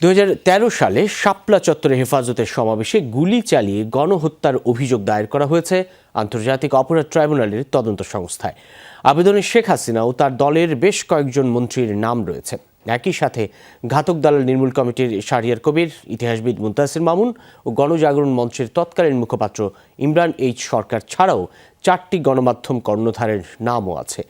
দু হাজার তেরো সালে শাপলা চত্বরে হেফাজতের সমাবেশে গুলি চালিয়ে গণহত্যার অভিযোগ দায়ের করা হয়েছে আন্তর্জাতিক অপরাধ ট্রাইব্যুনালের তদন্ত সংস্থায়। আবেদনে শেখ হাসিনা ও তার দলের বেশ কয়েকজন মন্ত্রীর নাম রয়েছে। একই সাথে ঘাতক দালাল নির্মূল কমিটির শাহরিয়ার কবির, ইতিহাসবিদ মুন্তাসির মামুন ও গণজাগরণ মঞ্চের তৎকালীন মুখপাত্র ইমরান এইচ সরকার ছাড়াও চারটি গণমাধ্যম কর্ণধারের নামও আছে।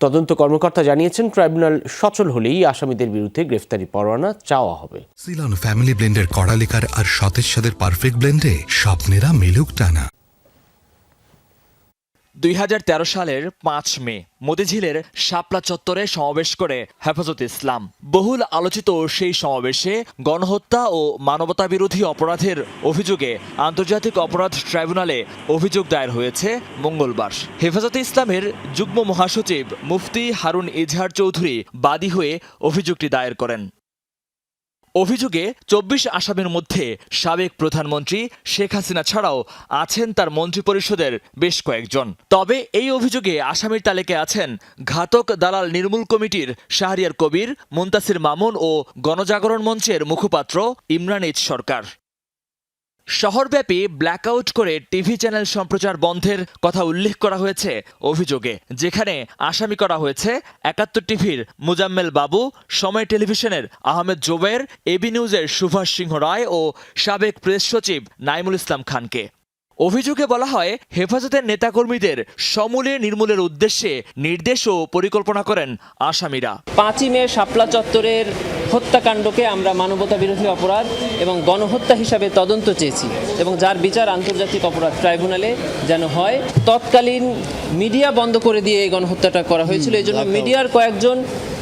তদন্ত কর্মকর্তা জানিয়েছেন, ট্রাইব্যুনাল সচল হলেই আসামিদের বিরুদ্ধে গ্রেফতারি পরোয়ানা চাওয়া হবে। সিলন ফ্যামিলি ব্লেন্ডের কড়ালিকার আর সতেজ সাদের পারফেক্ট ব্লেন্ডে স্বপ্নেরা মেলুক টানা। দুই হাজার তেরো সালের পাঁচ মে মতিঝিলের শাপলা চত্বরে সমাবেশ করে হেফাজত ইসলাম। বহুল আলোচিত সেই সমাবেশে গণহত্যা ও মানবতা বিরোধী অপরাধের অভিযোগে আন্তর্জাতিক অপরাধ ট্রাইব্যুনালে অভিযোগ দায়ের হয়েছে মঙ্গলবার। হেফাজতে ইসলামের যুগ্ম মহাসচিব মুফতি হারুন ইজহার চৌধুরী বাদী হয়ে অভিযোগটি দায়ের করেন। অভিযোগে চব্বিশ আসামির মধ্যে সাবেক প্রধানমন্ত্রী শেখ হাসিনা ছাড়াও আছেন তার মন্ত্রিপরিষদের বেশ কয়েকজন। তবে এই অভিযোগে আসামির তালিকায় আছেন ঘাতক দালাল নির্মূল কমিটির শাহরিয়ার কবির, মুন্তাসির মামুন ও গণজাগরণ মঞ্চের মুখপাত্র ইমরান ইজ সরকার। শহরব্যাপী ব্ল্যাকআউট করে টিভি চ্যানেল সম্প্রচার বন্ধের কথা উল্লেখ করা হয়েছে অভিযোগে, যেখানে আসামি করা হয়েছে একাত্তর টিভির মুজাম্মেল বাবু, সময় টেলিভিশনের আহমেদ জোবের এবি নিউজের সুভাষ সিংহ রায় ও সাবেক প্রেস সচিব নাইমুল ইসলাম খানকে। অভিযোগে বলা হয়, হেফাজতের নেতাকর্মীদের সমূলে নির্মূলের উদ্দেশ্যে নির্দেশ ও পরিকল্পনা করেন আসামিরা। পাঁচই মে শাপলা চত্বরের হত্যাকাণ্ডকে আমরা মানবতা বিরোধী অপরাধ এবং গণহত্যা হিসাবে তদন্ত চেয়েছি এবং যার বিচার আন্তর্জাতিক অপরাধ ট্রাইব্যুনালে যেন হয় তৎকালীন মিডিয়া বন্ধ করে দিয়ে এই গণহত্যাটা করা হয়েছিল। এই জন্য মিডিয়ার কয়েকজন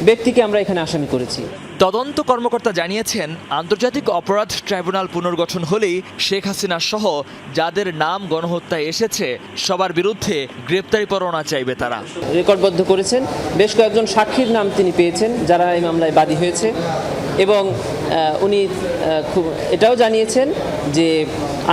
ব্যক্তিকে আমরা এখানে আসামি করেছি। তদন্ত কর্মকর্তা জানিয়েছেন, আন্তর্জাতিক অপরাধ ট্রাইব্যুনাল পুনর্গঠন হলেই শেখ হাসিনা সহ যাদের নাম গণহত্যায় এসেছে, সবার বিরুদ্ধে গ্রেপ্তারি পরোয়ানা চাইবে তারা। রেকর্ডবদ্ধ করেছেন। বেশ কয়েকজন সাক্ষীর নাম তিনি পেয়েছেন, যারা এই মামলায় বাদী হয়েছে। এবং উনি খুব, এটাও জানিয়েছেন যে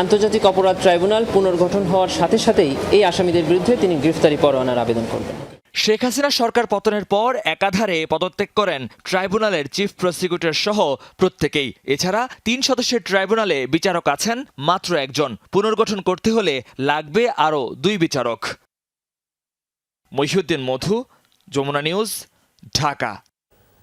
আন্তর্জাতিক অপরাধ ট্রাইব্যুনাল পুনর্গঠন হওয়ার সাথে সাথেই এই আসামিদের বিরুদ্ধে তিনি গ্রেফতারি পরোয়ানার আবেদন করবেন। শেখ হাসিনা সরকার পতনের পর একাধারে পদত্যাগ করেন ট্রাইব্যুনালের চিফ প্রসিকিউটর সহ প্রত্যেকেই। এছাড়া তিন সদস্যের ট্রাইব্যুনালে বিচারক আছেন মাত্র একজন। পুনর্গঠন করতে হলে লাগবে আরও দুই বিচারক। মহিউদ্দিন মধু, যমুনা নিউজ, ঢাকা।